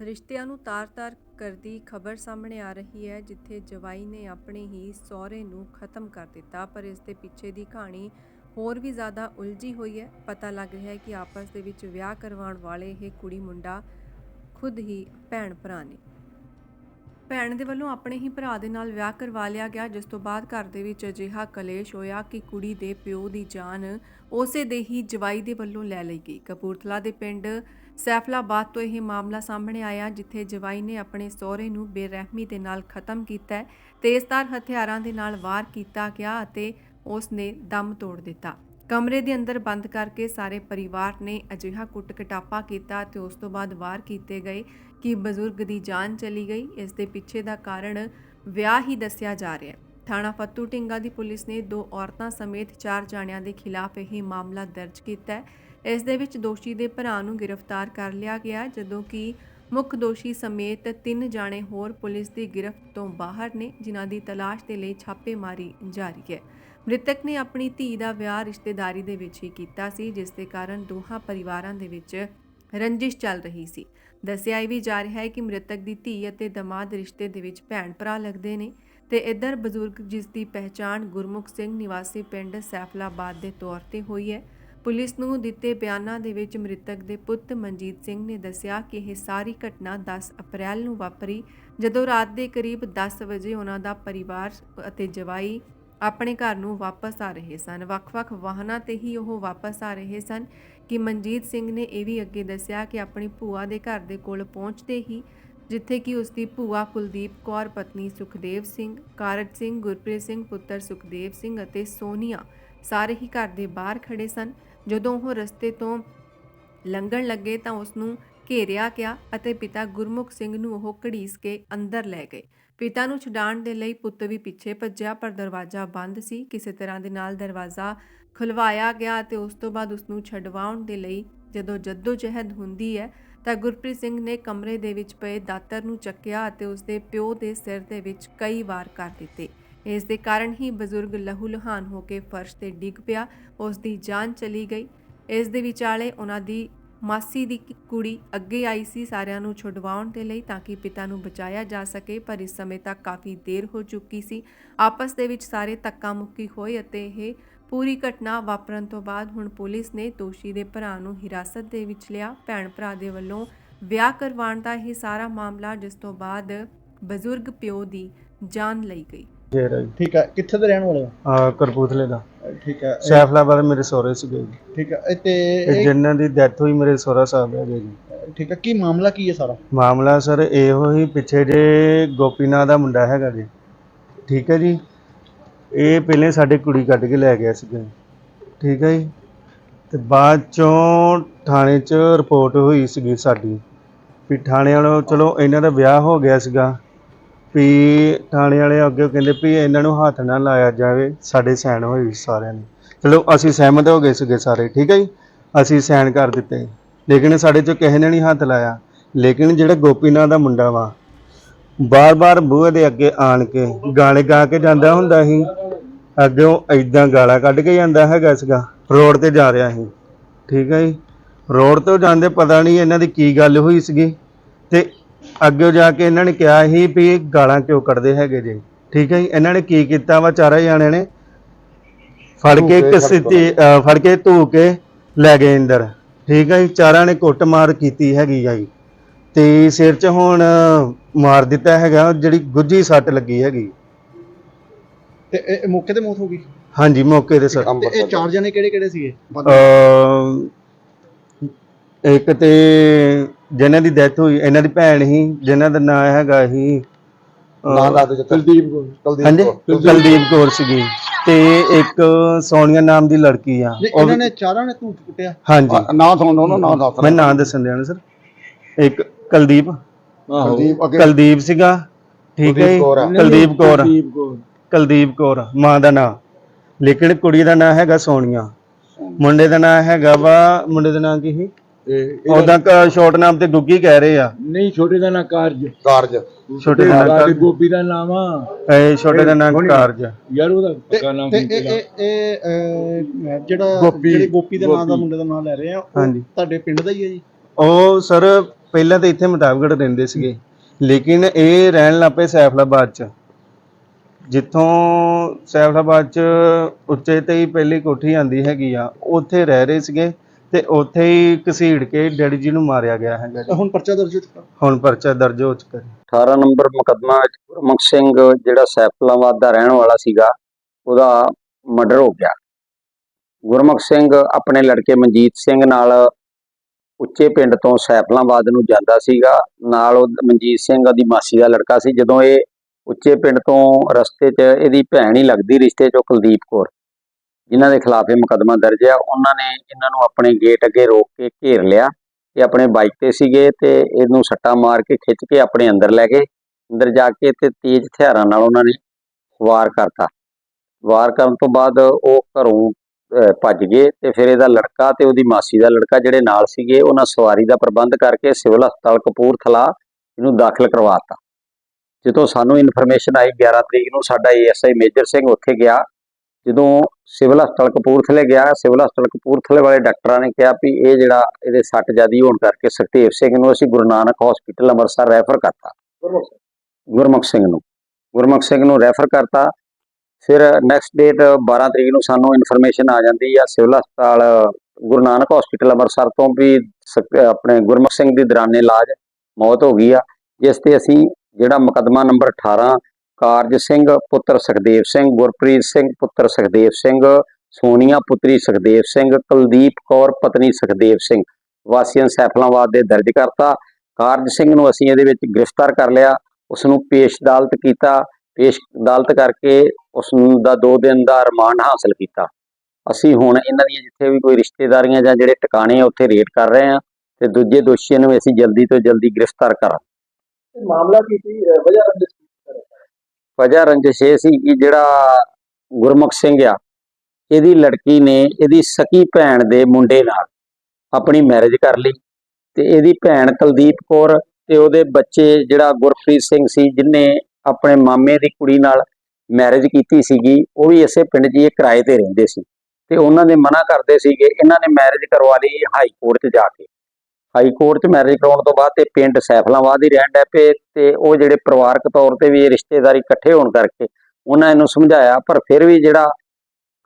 ਰਿਸ਼ਤਿਆਂ ਨੂੰ ਤਾਰ-ਤਾਰ ਕਰਦੀ ਖਬਰ ਸਾਹਮਣੇ ਆ ਰਹੀ ਹੈ, ਜਿੱਥੇ ਜਵਾਈ ਨੇ ਆਪਣੇ ਹੀ ਸਹੁਰੇ ਨੂੰ ਖਤਮ ਕਰ ਦਿੱਤਾ, ਪਰ ਇਸ ਦੇ ਪਿੱਛੇ ਦੀ ਕਹਾਣੀ ਹੋਰ ਵੀ ਜ਼ਿਆਦਾ ਉਲਝੀ ਹੋਈ ਹੈ। ਪਤਾ ਲੱਗ ਰਿਹਾ ਹੈ ਕਿ ਆਪਸ ਦੇ ਵਿੱਚ ਵਿਆਹ ਕਰਵਾਉਣ ਵਾਲੇ ਇਹ ਕੁੜੀ ਮੁੰਡਾ ਖੁਦ ਹੀ ਭੈਣ ਭਰਾ ਨੇ। ਭੈਣ ਦੇ ਵੱਲੋਂ ਆਪਣੇ ਹੀ ਭਰਾ ਦੇ ਨਾਲ ਵਿਆਹ ਕਰਵਾ ਲਿਆ ਗਿਆ, ਜਿਸ ਤੋਂ ਬਾਅਦ ਘਰ ਦੇ ਵਿੱਚ ਅਜਿਹਾ ਕਲੇਸ਼ ਹੋਇਆ ਕਿ ਕੁੜੀ ਦੇ ਪਿਓ ਦੀ ਜਾਨ ਉਸੇ ਦੇ ਹੀ ਜਵਾਈ ਦੇ ਵੱਲੋਂ ਲੈ ਲਈ ਗਈ ਕਪੂਰਥਲਾ ਦੇ ਪਿੰਡ ਸੈਫਲਾਬਾਦ ਤੋਂ ਇਹ ਮਾਮਲਾ ਸਾਹਮਣੇ ਆਇਆ, ਜਿੱਥੇ ਜਵਾਈ ਨੇ ਆਪਣੇ ਸਹੁਰੇ ਨੂੰ ਬੇਰਹਿਮੀ ਦੇ ਨਾਲ ਖਤਮ ਕੀਤਾ ਹੈ। ਤੇਜ਼ਧਾਰ ਹਥਿਆਰਾਂ ਦੇ ਨਾਲ ਵਾਰ ਕੀਤਾ ਗਿਆ ਅਤੇ ਉਸ ਨੇ ਦਮ ਤੋੜ ਦਿੱਤਾ ਕਮਰੇ ਦੇ ਅੰਦਰ ਬੰਦ ਕਰਕੇ ਸਾਰੇ ਪਰਿਵਾਰ ਨੇ ਅਜਿਹਾ ਕੁੱਟਕਟਾਪਾ ਕੀਤਾ ਤੇ ਉਸ ਤੋਂ ਬਾਅਦ ਵਾਰ ਕੀਤੇ ਗਏ ਕਿ ਬਜ਼ੁਰਗ ਦੀ ਜਾਨ ਚਲੀ ਗਈ। ਇਸ ਦੇ ਪਿੱਛੇ ਦਾ ਕਾਰਨ ਵਿਆਹ ਹੀ ਦੱਸਿਆ ਜਾ ਰਿਹਾ ਹੈ। ਥਾਣਾ ਫੱਤੂ ਢਿੰਗਾ ਦੀ ਪੁਲਿਸ ਨੇ ਦੋ ਔਰਤਾਂ ਸਮੇਤ ਚਾਰ ਜਾਣਿਆਂ ਦੇ ਖਿਲਾਫ ਇਹ ਮਾਮਲਾ ਦਰਜ ਕੀਤਾ ਹੈ। ਇਸ ਦੇ ਵਿੱਚ ਦੋਸ਼ੀ ਦੇ ਭਰਾ ਨੂੰ ਗ੍ਰਿਫਤਾਰ ਕਰ ਲਿਆ ਗਿਆ ਜਦੋਂ ਕਿ ਮੁੱਖ ਦੋਸ਼ੀ ਸਮੇਤ ਤਿੰਨ ਜਾਣੇ ਹੋਰ ਪੁਲਿਸ ਦੀ ਗ੍ਰਿਫ਼ਤ ਤੋਂ ਬਾਹਰ ਨੇ, ਜਿਨ੍ਹਾਂ ਦੀ ਤਲਾਸ਼ ਦੇ ਲਈ ਛਾਪੇਮਾਰੀ ਜਾਰੀ ਹੈ। ਮ੍ਰਿਤਕ ਨੇ ਆਪਣੀ ਧੀ ਦਾ ਵਿਆਹ ਰਿਸ਼ਤੇਦਾਰੀ ਦੇ ਵਿੱਚ ਹੀ ਕੀਤਾ ਸੀ, ਜਿਸ ਦੇ ਕਾਰਨ ਦੋਹਾਂ ਪਰਿਵਾਰਾਂ ਦੇ ਵਿੱਚ ਰੰਜਿਸ਼ ਚੱਲ ਰਹੀ ਸੀ। ਦੱਸਿਆ ਇਹ ਵੀ ਜਾ ਰਿਹਾ ਹੈ ਕਿ ਮ੍ਰਿਤਕ ਦੀ ਧੀ ਅਤੇ ਦਮਾਦ ਰਿਸ਼ਤੇ ਦੇ ਵਿੱਚ ਭੈਣ ਭਰਾ ਲੱਗਦੇ ਨੇ ਤੇ ਇੱਧਰ ਬਜ਼ੁਰਗ ਜਿਸ ਦੀ ਪਹਿਚਾਣ ਗੁਰਮੁਖ ਸਿੰਘ ਨਿਵਾਸੀ ਪਿੰਡ ਸੈਫਲਾਬਾਦ ਦੇ ਤੌਰ ਤੇ ਹੋਈ ਹੈ। ਪੁਲਿਸ ਨੂੰ ਦਿੱਤੇ ਬਿਆਨਾਂ ਦੇ ਵਿੱਚ ਮ੍ਰਿਤਕ ਦੇ ਪੁੱਤ ਮਨਜੀਤ ਸਿੰਘ ਨੇ ਦੱਸਿਆ ਕਿ ਇਹ ਸਾਰੀ ਘਟਨਾ 10 ਅਪ੍ਰੈਲ ਨੂੰ ਵਾਪਰੀ, ਜਦੋਂ ਰਾਤ ਦੇ ਕਰੀਬ 10 ਵਜੇ ਉਹਨਾਂ ਦਾ ਪਰਿਵਾਰ ਅਤੇ ਜਵਾਈ ਆਪਣੇ ਘਰ ਨੂੰ ਵਾਪਸ ਆ ਰਹੇ ਸਨ। ਵੱਖ-ਵੱਖ ਵਾਹਨਾਂ ਤੇ ਹੀ ਉਹ ਵਾਪਸ ਆ ਰਹੇ ਸਨ ਕਿ ਮਨਜੀਤ ਸਿੰਘ ਨੇ ਇਹ ਵੀ ਅੱਗੇ ਦੱਸਿਆ ਕਿ ਆਪਣੀ ਭੂਆ ਦੇ ਘਰ ਦੇ ਕੋਲ ਪਹੁੰਚਦੇ ਹੀ, ਜਿੱਥੇ ਕਿ ਉਸ ਦੀ ਭੂਆ ਕੁਲਦੀਪ ਕੌਰ, ਪਤਨੀ ਸੁਖਦੇਵ ਸਿੰਘ, ਕਾਰਜ ਸਿੰਘ, ਗੁਰਪ੍ਰੀਤ ਸਿੰਘ, ਪੁੱਤਰ ਸੁਖਦੇਵ ਸਿੰਘ ਅਤੇ ਸੋਨੀਆ ਸਾਰੇ ਹੀ ਘਰ ਦੇ ਬਾਹਰ ਖੜੇ ਸਨ। ਜਦੋਂ ਉਹ ਰਸਤੇ ਤੋਂ ਲੰਘਣ ਲੱਗੇ ਤਾਂ ਉਸ ਨੂੰ ਘੇਰਿਆ ਗਿਆ ਅਤੇ ਪਿਤਾ ਗੁਰਮੁਖ ਸਿੰਘ ਨੂੰ ਉਹ ਘੜੀਸ ਕੇ ਅੰਦਰ ਲੈ ਗਏ। ਪਿਤਾ ਨੂੰ ਛਡਾਣ ਦੇ ਲਈ ਪੁੱਤ ਵੀ ਪਿੱਛੇ ਭੱਜਿਆ, ਪਰ ਦਰਵਾਜ਼ਾ ਬੰਦ ਸੀ। ਕਿਸੇ ਤਰ੍ਹਾਂ ਦੇ ਨਾਲ ਦਰਵਾਜ਼ਾ ਖੁਲਵਾਇਆ ਗਿਆ ਤੇ ਉਸ ਤੋਂ ਬਾਅਦ ਉਸ ਨੂੰ ਛਡਵਾਉਣ ਦੇ ਲਈ ਜਦੋਂ ਜਹਿਦ ਹੁੰਦੀ ਹੈ, ਤਾਂ ਗੁਰਪ੍ਰੀਤ ਸਿੰਘ ਨੇ ਕਮਰੇ ਦੇ ਵਿੱਚ ਪਏ ਦਾਤਰ ਨੂੰ ਚੱਕਿਆ ਅਤੇ ਉਸ ਦੇ ਪਿਓ ਦੇ ਸਿਰ ਦੇ ਵਿੱਚ ਕਈ ਵਾਰ ਕਰ ਦਿੱਤੇ। ਇਸ ਦੇ ਕਾਰਨ ਹੀ ਬਜ਼ੁਰਗ ਲਹੂ ਲੁਹਾਨ ਹੋ ਕੇ ਫਰਸ਼ ਤੇ ਡਿੱਗ ਪਿਆ। ਉਸ ਦੀ ਜਾਨ ਚਲੀ ਗਈ। ਇਸ ਦੇ ਵਿਚਾਲੇ ਉਹਨਾਂ ਦੀ ਮਾਸੀ ਦੀ ਕੁੜੀ ਅੱਗੇ ਆਈ ਸੀ ਸਾਰਿਆਂ ਨੂੰ ਛੁਡਵਾਉਣ ਦੇ ਲਈ ਤਾਂ ਕਿ ਪਿਤਾ ਨੂੰ ਬਚਾਇਆ ਜਾ ਸਕੇ, ਪਰ ਇਸ ਸਮੇਂ ਤੱਕ ਕਾਫੀ ਦੇਰ ਹੋ ਚੁੱਕੀ ਸੀ। ਆਪਸ ਦੇ ਵਿੱਚ ਸਾਰੇ ਧੱਕਾ ਮੁੱਕੀ ਹੋਏ ਅਤੇ ਇਹ ਪੂਰੀ ਘਟਨਾ ਵਾਪਰਨ ਤੋਂ ਬਾਅਦ ਹੁਣ ਪੁਲਿਸ ਨੇ ਦੋਸ਼ੀ ਦੇ ਭਰਾ ਨੂੰ ਹਿਰਾਸਤ ਦੇ ਵਿੱਚ ਲਿਆ। ਭੈਣ ਭਰਾ ਦੇ ਵੱਲੋਂ ਵਿਆਹ ਕਰਵਾਉਣ ਦਾ ਇਹ ਸਾਰਾ ਮਾਮਲਾ, ਜਿਸ ਤੋਂ ਬਾਅਦ ਬਜ਼ੁਰਗ ਪਿਓ ਦੀ ਜਾਨ ਲਈ ਗਈ। ਜੇਰ ਹੈ ਠੀਕ ਹੈ ਕਿੱਥੇ ਦੇ ਰਹਿਣ ਵਾਲੇ ਹੋ? ਆ ਕਰਪੂਥਲੇ ਦਾ। ਠੀਕ ਹੈ ਇਹ- ਸੈਫਲਾਬਾਦ ਮੇਰੇ ਸਹੁਰੇ ਸੀਗੇ ਜੀ। ਠੀਕ ਹੈ ਇਹ ਤੇ ਇਹ- ਜਿਨ੍ਹਾਂ ਦੀ ਡੈਥ ਹੋਈ ਮੇਰੇ ਸਹੁਰਾ ਸਾਹਿਬ ਹੈਗੇ ਜੀ। ਠੀਕ ਹੈ ਕੀ ਮਾਮਲਾ ਕੀ ਹੈ ਸਾਰਾ? ਮਾਮਲਾ ਸਰ ਇਹੋ ਹੀ ਪਿੱਛੇ ਜੇ ਗੋਪੀਨਾਥ ਦਾ ਮੁੰਡਾ ਹੈਗਾ ਜੀ। ਠੀਕ ਹੈ ਜੀ। ਇਹ ਪਹਿਲੇ ਸਾਡੇ ਕੁੜੀ ਕੱਢ ਕੇ ਲੈ ਗਿਆ ਸੀਗਾ। ਠੀਕ ਹੈ ਜੀ। ਤੇ ਬਾਅਦ ਚੋਂ ਥਾਣੇ 'ਚ ਰਿਪੋਰਟ ਹੋਈ ਸੀਗੀ ਸਾਡੀ। ਵੀ ਥਾਣੇ ਵਾਲੋ ਚਲੋ ਇਹਨਾਂ ਦਾ ਵਿਆਹ ਹੋ ਗਿਆ ਸੀਗਾ। ਵੀ ਥਾਣੇ ਵਾਲੇ ਅੱਗੇ ਕਹਿੰਦੇ ਵੀ ਇਹਨਾਂ ਨੂੰ ਹੱਥ ਨਾ ਲਾਇਆ ਜਾਵੇ, ਸਾਡੇ ਸਾਈਨ ਹੋਏ ਸੀ ਸਾਰਿਆਂ ਨੇ ਚਲੋ, ਅਸੀਂ ਸਹਿਮਤ ਹੋ ਗਏ ਸੀਗੇ ਸਾਰੇ, ਠੀਕ ਹੈ ਜੀ? ਅਸੀਂ ਸਾਈਨ ਕਰ ਦਿੱਤੇ। ਲੇਕਿਨ ਸਾਡੇ ਚੋਂ ਕਿਸੇ ਨੇ ਨਹੀਂ ਹੱਥ ਲਾਇਆ। ਲੇਕਿਨ ਜਿਹੜਾ ਗੋਪੀਨਾਥ ਦਾ ਮੁੰਡਾ ਵਾ, ਬਾਰ-ਬਾਰ ਬੂਹੇ ਦੇ ਅੱਗੇ ਆਣ ਕੇ ਗਾਣੇ ਗਾ ਕੇ ਜਾਂਦਾ ਹੁੰਦਾ ਸੀ। ਅੱਗੋਂ ਐਦਾਂ ਗਾਲਾਂ ਕੱਢ ਕੇ ਜਾਂਦਾ ਹੈਗਾ ਸੀਗਾ, ਰੋਡ ਤੇ ਜਾ ਰਿਹਾ ਸੀ। ਠੀਕ ਹੈ ਜੀ? ਰੋਡ ਤੋਂ ਜਾਂਦੇ ਪਤਾ ਨਹੀਂ ਇਹਨਾਂ ਦੀ ਕੀ ਗੱਲ ਹੋਈ ਸੀਗੀ। ਤੇ ਅੱਗੇ ਜਾ ਕੇ ਇਹਨਾਂ ਨੇ ਕਿਹਾ ਸੀ ਵੀ ਇਹ ਗਾਲਾਂ ਕਿਉਂ ਕੱਢਦੇ ਹੈਗੇ ਜੀ। ਠੀਕ ਹੈ ਜੀ ਇਹਨਾਂ ਨੇ ਕੀ ਕੀਤਾ ਵਾ ਚਾਰੇ ਜਾਣਿਆਂ ਨੇ ਫੜ ਕੇ ਕਸਿੱਤੀ ਫੜ ਕੇ। ਧੂ ਕੇ ਲੈ ਗਏ ਅੰਦਰ। ਠੀਕ ਹੈ ਜੀ ਚਾਰਾਂ ਨੇ ਕੁੱਟਮਾਰ ਕੀਤੀ ਹੈਗੀ ਆ ਜੀ। ਤੇ ਸਿਰ 'ਚ ਹੁਣ ਮਾਰ ਦਿੱਤਾ ਹੈਗਾ ਜਿਹੜੀ ਗੁੱਜੀ ਸੱਟ ਲੱਗੀ ਹੈਗੀ। ਤੇ ਇਹ ਇਹ ਮੌਕੇ ਤੇ ਮੌਤ ਹੋ ਗਈ? ਹਾਂਜੀ ਮੌਕੇ ਤੇ ਸਰ ਤੇ ਇਹ ਚਾਰ ਜਣੇ ਕਿਹੜੇ ਕਿਹੜੇ ਸੀਗੇ? ਅਮ ਇੱਕ ਤੇ ਜਿਨ੍ਹਾਂ ਦੀ ਡੈਥ ਹੋਈ ਇਹਨਾਂ ਦੀ ਭੈਣ ਸੀ ਜਿਨ੍ਹਾਂ ਦਾ ਨਾਮ ਹੈਗਾ ਸੀ ਅਹ, ਕੁਲਦੀਪ ਕੌਰ। ਹਾਂਜੀ? ਕੁਲਦੀਪ ਕੌਰ। ਸੀਗੀ ਤੇ ਇੱਕ ਸੋਨੀਆ ਨਾਮ ਦੀ ਲੜਕੀ ਆ। ਨਹੀਂ ਇਹਨਾਂ ਨੇ ਚਾਰਾਂ ਨੇ ਤੂੰ ਕੁੱਟਿਆ। ਹਾਂਜੀ। ਨਾ ਤੁਹਾਨੂੰ ਉਹਨਾਂ ਨਾਂ ਦੱਸ ਮੈਂ ਨਾਂ ਦੱਸਣ ਦਿਆਂ ਸਰ। ਇੱਕ ਕੁਲਦੀਪ। ਕੁਲਦੀਪ ਅੱਗੇ। ਕੁਲਦੀਪ ਸੀਗਾ। ਠੀਕ ਹੈ ਜੀ? ਕੌਰ ਆ। ਕੁਲਦੀਪ ਕੌਰ ਕੁਲਦੀਪ ਕੌਰ। ਮਾਂ ਦਾ ਨਾਂ। ਲੇਕਿਨ ਕੁੜੀ ਦਾ ਨਾਂ ਹੈਗਾ ਸੋਨੀਆ। ਮੁੰਡੇ ਦਾ ਨਾਂ ਹੈਗਾ ਵਾ ਮੁੰਡੇ ਦਾ ਨਾਂ ਕੀ ਸੀ? ਉਹਦਾ ਸ਼ਾਰਟ ਨਾਮ ਤੇ ਗੁੱਗੀ ਕਹਿ ਰਹੇ ਆ। ਨਹੀਂ ਛੋਟੇ ਦਾ ਨਾਂ ਕਾਰਜ। ਕਾਰਜ। ਛੋਟੇ ਦਾ ਨਾਂ ਕਾਰਜ ਗੋਪੀ ਦਾ ਨਾਮ ਆ। ਇਹ ਛੋਟੇ ਦਾ ਨਾਂ ਕਾਰਜ। ਯਾਰ ਉਹਦਾ ਪੱਕਾ ਨਾਮ ਤੇ ਕੀ ਇਹ ਇਹ ਜਿਹੜਾ ਗੋਪੀ। ਜਿਹੜੇ ਗੋਪੀ ਦੇ ਨਾਂ ਦਾ। ਮੁੰਡੇ ਦਾ ਨਾਮ ਲੈ ਰਹੇ ਆ। ਤੁਹਾਡੇ ਪਿੰਡ ਦਾ ਹੀ ਹੈ ਜੀ? ਉਹ ਸਰ ਪਹਿਲਾਂ ਤਾਂ ਇੱਥੇ ਮੁਤਾਬਕੜ ਰਹਿੰਦੇ ਸੀਗੇ। ਲੇਕਿਨ ਇਹ ਰਹਿਣ ਲੱਗ ਪਏ ਸੈਫਲਾਬਾਦ ਚ। ਜਿੱਥੋਂ ਸੈਫਲਾਬਾਦ ਚ ਉੱਚੇ ਤੇ ਹੀ ਪਹਿਲੀ ਕੋਠੀ ਆਂਦੀ ਹੈਗੀ ਆ ਉੱਥੇ ਰਹਿ ਰਹੇ ਸੀਗੇ। ਤੇ ਉੱਥੇ ਹੀ ਘਸੀੜ ਕੇ ਡੈਡੀ ਜੀ ਨੂੰ ਮਾਰਿਆ ਗਿਆ ਹੈਗਾ ਜੀ। ਹੁਣ ਪਰਚਾ ਦਰਜ ਹੋ ਚੁੱਕਾ? ਹੁਣ ਪਰਚਾ ਦਰਜ ਹੋ ਚੁੱਕਾ ਜੀ। 18 ਨੰਬਰ ਮੁਕੱਦਮਾ ਵਿੱਚ ਗੁਰਮੁਖ ਸਿੰਘ ਜਿਹੜਾ ਸੈਫਲਾਬਾਦ ਦਾ ਰਹਿਣ ਵਾਲਾ ਸੀਗਾ ਉਹਦਾ ਮਰਡਰ ਹੋ ਗਿਆ। ਗੁਰਮੁਖ ਸਿੰਘ ਆਪਣੇ ਲੜਕੇ ਮਨਜੀਤ ਸਿੰਘ ਨਾਲ ਉੱਚੇ ਪਿੰਡ ਤੋਂ ਸੈਫਲਾਬਾਦ ਨੂੰ ਜਾਂਦਾ ਸੀਗਾ। ਨਾਲ ਉਹ ਮਨਜੀਤ ਸਿੰਘ ਉਹਦੀ ਮਾਸੀ ਦਾ ਲੜਕਾ ਸੀ। ਜਦੋਂ ਇਹ ਉੱਚੇ ਪਿੰਡ ਤੋਂ ਰਸਤੇ 'ਚ ਇਹਦੀ ਭੈਣ ਹੀ ਲੱਗਦੀ ਰਿਸ਼ਤੇ 'ਚੋਂ ਕੁਲਦੀਪ ਕੌਰ। ਜਿਨ੍ਹਾਂ ਦੇ ਖਿਲਾਫ ਇਹ ਮੁਕੱਦਮਾ ਦਰਜ ਆ, ਉਹਨਾਂ ਨੇ ਇਹਨਾਂ ਨੂੰ ਆਪਣੇ ਗੇਟ ਅੱਗੇ ਰੋਕ ਕੇ ਘੇਰ ਲਿਆ ਤੇ ਆਪਣੇ ਬਾਈਕ ਤੇ ਸੀਗੇ ਤੇ ਇਹਨੂੰ ਸੱਟਾ ਮਾਰ ਕੇ ਖਿੱਚ ਕੇ ਆਪਣੇ ਅੰਦਰ ਲੈ ਗਏ। ਅੰਦਰ ਜਾ ਕੇ ਤੇ ਤੇਜ਼ ਹਥਿਆਰਾਂ ਨਾਲ ਉਹਨਾਂ ਨੇ ਵਾਰ ਕਰਤਾ। ਵਾਰ ਕਰਨ ਤੋਂ ਬਾਅਦ ਉਹ ਘਰੋਂ ਭੱਜ ਗਏ ਤੇ ਫਿਰ ਇਹਦਾ ਲੜਕਾ ਤੇ ਉਹਦੀ ਮਾਸੀ ਦਾ ਲੜਕਾ ਜਿਹੜੇ ਨਾਲ ਸੀਗੇ, ਉਹਨਾਂ ਸਵਾਰੀ ਦਾ ਪ੍ਰਬੰਧ ਕਰਕੇ ਸਿਵਲ ਹਸਪਤਾਲ ਕਪੂਰਥਲਾ ਇਹਨੂੰ ਦਾਖਲ ਕਰਵਾਤਾ ਜਦੋਂ ਸਾਨੂੰ ਇਨਫੋਰਮੇਸ਼ਨ ਆਈ 11 ਤਰੀਕ ਨੂੰ, ਸਾਡਾ ਏਐਸਆਈ ਮੇਜਰ ਸਿੰਘ ਉੱਥੇ ਗਿਆ। ਜਦੋਂ ਸਿਵਲ ਹਸਪਤਾਲ ਕਪੂਰਥਲੇ ਗਿਆ ਸਿਵਲ ਹਸਪਤਾਲ ਕਪੂਰਥਲੇ ਵਾਲੇ ਡਾਕਟਰਾਂ ਨੇ ਕਿਹਾ ਵੀ ਇਹ ਜਿਹੜਾ ਇਹਦੇ ਸੱਟ ਜਿਆਦੀ ਹੋਣ ਕਰਕੇ ਸੁਖਦੇਵ ਸਿੰਘ ਨੂੰ ਅਸੀਂ ਗੁਰੂ ਨਾਨਕ ਹਸਪੀਟਲ ਅੰਮ੍ਰਿਤਸਰ ਰੈਫਰ ਕਰਤਾ। ਗੁਰਮੁਖ ਸਿੰਘ। ਨੂੰ। ਗੁਰਮੁਖ ਸਿੰਘ ਨੂੰ ਰੈਫਰ ਕਰਤਾ। ਫਿਰ ਨੈਕਸਟ ਡੇਟ 12 ਤਰੀਕ ਨੂੰ ਸਾਨੂੰ ਇਨਫੋਰਮੇਸ਼ਨ ਆ ਜਾਂਦੀ ਆ ਸਿਵਲ ਹਸਪਤਾਲ ਗੁਰੂ ਨਾਨਕ ਹਸਪੀਟਲ ਅੰਮ੍ਰਿਤਸਰ ਤੋਂ ਵੀ ਆਪਣੇ ਗੁਰਮੁਖ ਸਿੰਘ ਦੀ ਦੌਰਾਨੇ ਇਲਾਜ ਮੌਤ ਹੋ ਗਈ ਆ ਜਿਸ ਤੇ ਅਸੀਂ ਜਿਹੜਾ ਮੁਕੱਦਮਾ ਨੰਬਰ 18 ਕਾਰਜ ਸਿੰਘ, ਪੁੱਤਰ ਸੁਖਦੇਵ ਸਿੰਘ, ਗੁਰਪ੍ਰੀਤ ਸਿੰਘ, ਪੁੱਤਰ ਸੁਖਦੇਵ ਸਿੰਘ, ਸੋਨੀਆ ਪੁੱਤਰੀ ਸੁਖਦੇਵ ਸਿੰਘ, ਕੁਲਦੀਪ ਕੌਰ ਪਤਨੀ ਸੁਖਦੇਵ ਸਿੰਘ। ਵਾਸੀਆਂ ਸੈਫਲਾਬਾਦ ਦੇ ਦਰਜ ਕਰਤਾ। ਕਾਰਜ ਸਿੰਘ ਨੂੰ ਅਸੀਂ ਇਹਦੇ ਵਿੱਚ ਗ੍ਰਿਫਤਾਰ ਕਰ ਲਿਆ। ਉਸ ਨੂੰ ਪੇਸ਼ ਅਦਾਲਤ ਕੀਤਾ। ਪੇਸ਼ ਅਦਾਲਤ ਕਰਕੇ ਉਸ ਦਾ 2 ਦਿਨ ਦਾ ਰਿਮਾਂਡ ਹਾਸਲ ਕੀਤਾ। ਅਸੀਂ ਹੁਣ ਇਹਨਾਂ ਦੀਆਂ ਜਿੱਥੇ ਵੀ ਕੋਈ ਰਿਸ਼ਤੇਦਾਰੀਆਂ ਜਾਂ ਜਿਹੜੇ ਟਿਕਾਣੇ ਆ, ਉੱਥੇ ਰੇਡ ਕਰ ਰਹੇ ਆ ਤੇ ਦੂਜੇ ਦੋਸ਼ੀਆਂ ਨੂੰ ਅਸੀਂ ਜਲਦੀ ਤੋਂ ਜਲਦੀ ਗ੍ਰਿਫਤਾਰ ਕਰਾਂ ਮਾਮਲਾ ਕੀ ਸੀ? ਵਜ੍ਹਾ ਵਜ੍ਹਾ ਰੰਜਿਸ਼ ਇਹ ਸੀ ਕਿ ਜਿਹੜਾ ਗੁਰਮੁਖ ਸਿੰਘ ਆ, ਇਹਦੀ ਲੜਕੀ ਨੇ ਇਹਦੀ ਸਕੀ ਭੈਣ ਦੇ ਮੁੰਡੇ ਨਾਲ ਆਪਣੀ ਮੈਰਿਜ ਕਰ ਲਈ ਤੇ ਇਹਦੀ ਭੈਣ ਕੁਲਦੀਪ ਕੌਰ ਤੇ ਉਹਦੇ ਬੱਚੇ ਜਿਹੜਾ ਗੁਰਪ੍ਰੀਤ ਸਿੰਘ ਸੀ ਜਿਨੇ ਆਪਣੇ ਮਾਮੇ ਦੀ ਕੁੜੀ ਨਾਲ ਮੈਰਿਜ ਕੀਤੀ ਸੀਗੀ, ਉਹ ਵੀ ਇਸੇ ਪਿੰਡ 'ਚ ਇਹ ਕਿਰਾਏ ਤੇ ਰਹਿੰਦੇ ਸੀ ਤੇ ਉਹਨਾਂ ਦੇ ਮਨਾ ਕਰਦੇ ਸੀਗੇ, ਇਹਨਾਂ ਨੇ ਮੈਰਿਜ ਕਰਵਾ ਲਈ ਹਾਈ ਕੋਰਟ 'ਚ ਜਾ ਕੇ। ਹਾਈ ਕੋਰਟ 'ਚ ਮੈਰਿਜ ਕਰਾਉਣ ਤੋਂ ਬਾਅਦ ਤੇ ਪਿੰਡ ਸੈਫਲਾਬਾਦ ਹੀ ਰਹਿਣ ਡੈ ਪਏ ਤੇ ਉਹ ਜਿਹੜੇ ਪਰਿਵਾਰਕ ਤੌਰ ਤੇ ਵੀ ਰਿਸ਼ਤੇਦਾਰੀ ਇਕੱਠੇ ਹੋਣ ਕਰਕੇ ਉਹਨਾਂ ਇਹਨੂੰ ਸਮਝਾਇਆ, ਪਰ ਫਿਰ ਵੀ ਜਿਹੜਾ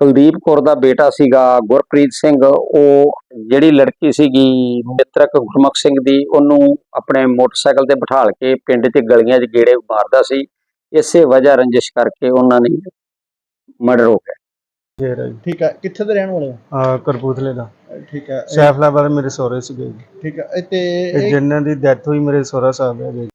ਕੁਲਦੀਪ ਕੌਰ ਦਾ ਬੇਟਾ ਸੀਗਾ, ਗੁਰਪ੍ਰੀਤ ਸਿੰਘ, ਉਹ ਜਿਹੜੀ ਲੜਕੀ ਸੀਗੀ ਮਿੱਤਰਕ ਗੁਰਮੁਖ ਸਿੰਘ ਦੀ, ਉਹਨੂੰ ਆਪਣੇ ਮੋਟਰਸਾਈਕਲ ਤੇ ਬਿਠਾਲ ਕੇ ਪਿੰਡ 'ਚ ਗਲੀਆਂ 'ਚ ਗੇੜੇ ਮਾਰਦਾ ਸੀ। ਇਸੇ ਵਜ੍ਹਾ ਰੰਜਿਸ਼ ਕਰਕੇ ਉਹਨਾਂ ਨੇ ਮਰਡਰ ਹੋ ਗਿਆ। ਫੇਰ ਜੀ। ਠੀਕ ਹੈ ਕਿੱਥੇ ਦੇ ਰਹਿਣ ਵਾਲੇ ਹੋ? ਆਹ ਕਰਪੂਥਲੇ ਦਾ। ਠੀਕ ਹੈ ਸੈਫਲਾਬਾਦ ਮੇਰੇ ਸਹੁਰੇ ਸੀਗੇ ਜੀ। ਠੀਕ ਹੈ ਇਹ ਤੇ ਇਹ ਜਿਨ੍ਹਾਂ ਦੀ ਡੈਥ ਹੋਈ ਮੇਰੇ ਸਹੁਰਾ ਸਾਹਿਬ ਹੈਗੇ